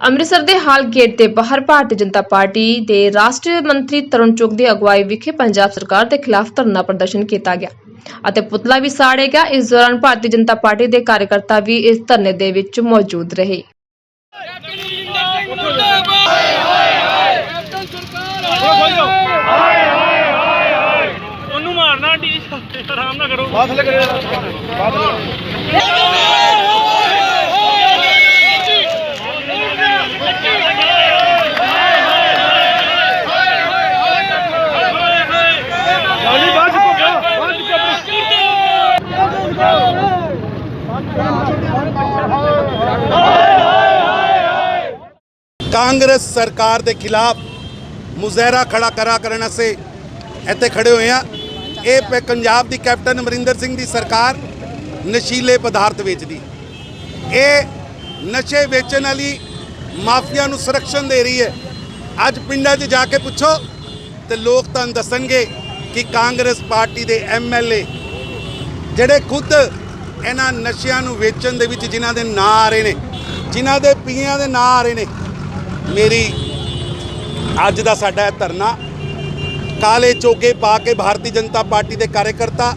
ਅੰਮ੍ਰਿਤਸਰ ਦੇ ਹਾਲ ਗੇਟ ਦੇ ਬਾਹਰ ਭਾਰਤੀ ਜਨਤਾ ਪਾਰਟੀ ਦੇ ਰਾਸ਼ਟਰੀ ਮੰਤਰੀ ਤਰੁਣ ਚੁੱਗ ਦੀ ਅਗਵਾਈ ਵਿਖੇ ਪੰਜਾਬ ਸਰਕਾਰ ਦੇ ਖਿਲਾਫ ਧਰਨਾ ਪ੍ਰਦਰਸ਼ਨ ਕੀਤਾ ਗਿਆ ਅਤੇ ਪੁਤਲਾ ਵੀ ਸਾੜਿਆ ਗਿਆ ਇਸ ਦੌਰਾਨ ਭਾਰਤੀ ਜਨਤਾ ਪਾਰਟੀ ਦੇ ਕਾਰਜਕਰਤਾ ਵੀ ਇਸ ਧਰਨੇ ਦੇ ਵਿੱਚ ਮੌਜੂਦ ਰਹੇ। ਉਹਨੂੰ ਮਾਰਨਾ ਡੀ ਆਰਾਮ ਨਾ ਕਰੋ। ਬਾਤ ਲੈ ਕਰੇ ਬਾਤ ਲੈ ਗਾਲੀ ਬਾਤ ਕੋ ਬਾਤ ਕਾਂਗਰਸ ਸਰਕਾਰ ਦੇ ਖਿਲਾਫ ਮੁਜ਼ਾਹਰਾ ਖੜਾ ਕਰਾ ਕਰਨ ਵਾਸਤੇ ਇੱਥੇ ਖੜੇ ਹੋਏ ਆ ਇਹ ਪ- ਪੰਜਾਬ ਦੀ ਕੈਪਟਨ ਅਮਰਿੰਦਰ ਸਿੰਘ ਦੀ ਸਰਕਾਰ ਨਸ਼ੀਲੇ ਪਦਾਰਥ ਵੇਚਦੀ। ਇਹ ਨਸ਼ੇ ਵੇਚਣ ਵਾਲੀ ਮਾਫੀਆ ਨੂੰ ਸੁਰੱਖਣ ਦੇ ਰਹੀ ਹੈ। ਅੱਜ ਪਿੰਡਾਂ 'ਚ ਜਾ ਕੇ ਪੁੱਛੋ ਤੇ ਲੋਕ ਤੁਹਾਨੂੰ ਦੱਸਣਗੇ ਕਿ ਕਾਂਗਰਸ ਪਾਰਟੀ ਦੇ ਐਮਐਲਏ ਜਿਹੜੇ ਖੁਦ ਇਹਨਾਂ ਨਸ਼ਿਆਂ ਨੂੰ ਵੇਚਣ ਦੇ ਵਿੱਚ ਜਿਨ੍ਹਾਂ ਦੇ ਨਾਂ ਆ ਰਹੇ ਨੇ, ਜਿਨ੍ਹਾਂ ਦੇ ਪੀਆਂ ਦੇ ਨਾਂ ਆ ਰਹੇ ਨੇ ਮੇਰੀ ਅੱਜ ਦਾ ਸਾਡਾ ਧਰਨਾ, ਕਾਲੇ ਚੋਗੇ ਪਾ ਕੇ ਭਾਰਤੀ ਜਨਤਾ ਪਾਰਟੀ ਦੇ ਕਾਰਜਕਰਤਾ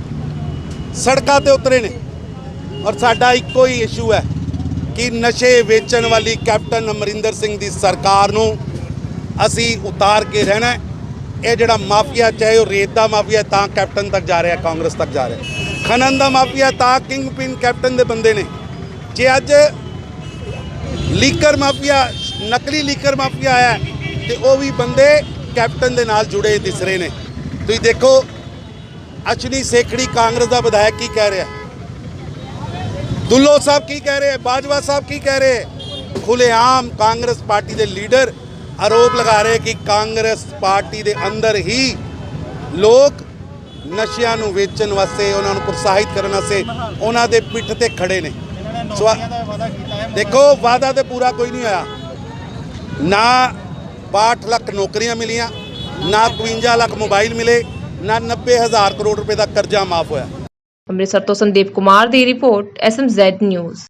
ਸੜਕਾਂ ਤੇ ਉਤਰੇ ਨੇ। ਔਰ ਸਾਡਾ ਇੱਕੋ ਹੀ ਇਸ਼ੂ ਹੈ ਕਿ ਨਸ਼ੇ ਵੇਚਣ ਵਾਲੀ ਕੈਪਟਨ ਅਮਰਿੰਦਰ ਸਿੰਘ ਦੀ ਸਰਕਾਰ ਨੂੰ ਅਸੀਂ ਉਤਾਰ ਕੇ ਰਹਿਣਾ ਇਹ ਜਿਹੜਾ ਮਾਫੀਆ, ਚਾਹੇ ਉਹ ਰੇਤ ਦਾ ਮਾਫੀਆ, ਤਾਂ ਕੈਪਟਨ ਤੱਕ ਜਾ ਰਿਹਾ, ਕਾਂਗਰਸ ਤੱਕ ਜਾ ਰਿਹਾ। ਖਨਨ ਦਾ ਮਾਫੀਆ, ਤਾਂ ਕਿੰਗ ਪਿਨ ਕੈਪਟਨ ਦੇ ਬੰਦੇ ਨੇ। ਜੇ ਅੱਜ ਲੀਕਰ ਮਾਫੀਆ ਨਕਲੀ ਲੀਕਰ ਮਾਫੀਆ ਆਇਆ ਤੇ ਉਹ ਵੀ ਬੰਦੇ ਕੈਪਟਨ ਦੇ ਨਾਲ ਜੁੜੇ ਦਿਸ ਰਹੇ ਨੇ। ਤੁਸੀਂ ਦੇਖੋ ਅਸ਼ਨੀ ਸੇਖੜੀ ਕਾਂਗਰਸ ਦਾ ਵਿਧਾਇਕ ਕੀ ਕਹਿ ਰਿਹਾ ਦੁੱਲੋ ਸਾਹਿਬ ਕੀ ਕਹਿ ਰਹੇ ਬਾਜਵਾ ਸਾਹਿਬ ਕੀ ਕਹਿ ਰਹੇ ਖੁੱਲੇਆਮ ਕਾਂਗਰਸ ਪਾਰਟੀ ਦੇ ਲੀਡਰ ਆਰੋਪ ਲਗਾ ਰਹੇ ਕਿ ਕਾਂਗਰਸ ਪਾਰਟੀ ਦੇ ਅੰਦਰ ਹੀ ਲੋਕ ਨਸ਼ਿਆਂ ਨੂੰ ਵੇਚਣ ਵਾਸਤੇ ਉਹਨਾਂ ਨੂੰ ਪ੍ਰੋਤਸਾਹਿਤ ਕਰਨ ਵਾਸਤੇ ਉਹਨਾਂ ਦੇ ਪਿੱਠ ਤੇ ਖੜੇ ਨੇ। ਦੇਖੋ ਵਾਅਦਾ ਤੇ ਪੂਰਾ ਕੋਈ ਨਹੀਂ ਹੋਇਆ। ਨਾ 62 ਲੱਖ ਨੌਕਰੀਆਂ ਮਿਲੀਆਂ, ਨਾ 52 ਲੱਖ ਮੋਬਾਈਲ ਮਿਲੇ, ਨਾ 90000 ਕਰੋੜ ਰੁਪਏ ਦਾ ਕਰਜ਼ਾ ਮਾਫ ਹੋਇਆ। ਅੰਮ੍ਰਿਤਸਰ ਤੋਂ ਸੰਦੀਪ ਕੁਮਾਰ ਦੀ ਰਿਪੋਰਟ ਐਸਐਮਜ਼ੈਡ ਨਿਊਜ਼।